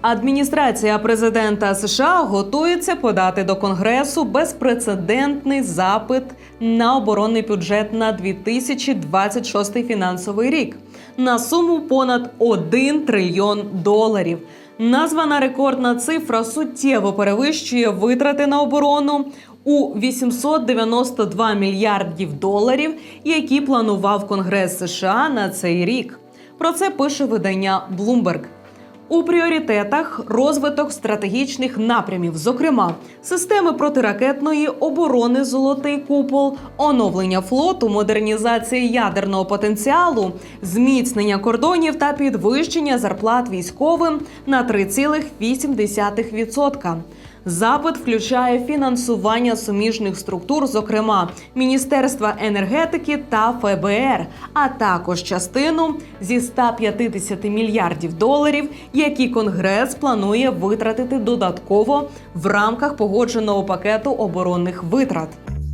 Адміністрація президента США готується подати до Конгресу безпрецедентний запит на оборонний бюджет на 2026 фінансовий рік на суму понад 1 трильйон доларів. Названа рекордна цифра суттєво перевищує витрати на оборону у 892 мільярдів доларів, які планував Конгрес США на цей рік. Про це пише видання Bloomberg. У пріоритетах розвиток стратегічних напрямів, зокрема системи протиракетної оборони Золотий купол, оновлення флоту, модернізація ядерного потенціалу, зміцнення кордонів та підвищення зарплат військовим на 3,8%. Запит включає фінансування суміжних структур, зокрема Міністерства енергетики та ФБР, а також частину зі 150 мільярдів доларів, які Конгрес планує витратити додатково в рамках погодженого пакету оборонних витрат.